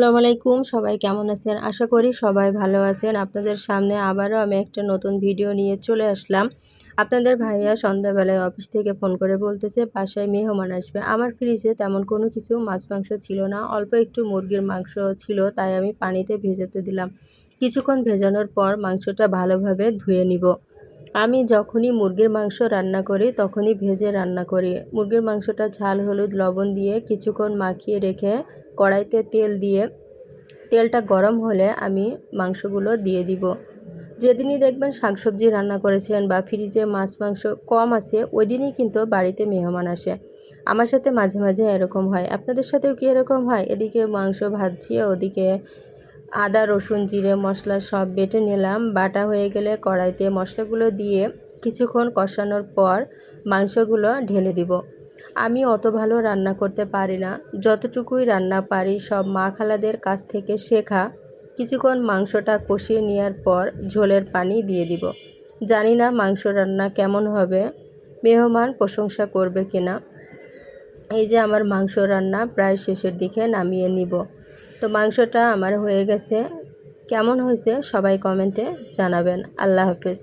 আসসালামু আলাইকুম, সবাই কেমন আছেন? আশা করি সবাই ভালো আছেন। আপনাদের সামনে আবারও আমি একটা নতুন ভিডিও নিয়ে চলে আসলাম। আপনাদের ভাইয়া সন্ধ্যাবেলায় অফিস থেকে ফোন করে বলতেছে, বাসায় মেহমান আসবে। আমার ফ্রিজে তেমন কোনো কিছু মাছ মাংস ছিল না, অল্প একটু মুরগির মাংস ছিল, তাই আমি পানিতে ভেজাতে দিলাম। কিছুক্ষণ ভেজানোর পর মাংসটা ভালোভাবে ধুয়ে নিব। আমি যখনই মুরগির মাংস রান্না করি, তখনই ভেজে রান্না করি। মুরগির মাংসটা ঝাল হলুদ লবণ দিয়ে কিছুক্ষণ মাখিয়ে রেখে কড়াইতে তেল দিয়ে, তেলটা গরম হলে আমি মাংসগুলো দিয়ে দিব। যেদিনই দেখবেন শাকসবজি রান্না করেছিলেন বা ফ্রিজে মাছ মাংস কম আছে ওই দিনই কিন্তু বাড়িতে মেহমান আসে। আমার সাথে মাঝে মাঝে এরকম হয়। আপনাদের সাথেও কি এরকম হয়? এদিকে মাংস ভাজছি, ওদিকে আদা, রসুন, জিরে, মশলা সব বেটে নিলাম। বাটা হয়ে গেলে কড়াইতে মশলাগুলো দিয়ে কিছুক্ষণ কষানোর পর মাংসগুলো ঢেলে দিব। আমি অত ভালো রান্না করতে পারি না। যতটুকুই রান্না পারি, সব মা খালাদের কাছ থেকে শেখা। কিছুক্ষণ মাংসটা কষিয়ে নেওয়ার পর ঝোলের পানি দিয়ে দিব। জানি না মাংস রান্না কেমন হবে, মেহমান প্রশংসা করবে কিনা। এই যে আমার মাংস রান্না প্রায় শেষের দিকে নামিয়ে নিব। তো মাংসটা আমার হয়ে গেছে। কেমন হয়েছে সবাই কমেন্টে জানাবেন। আল্লাহ হাফেজ।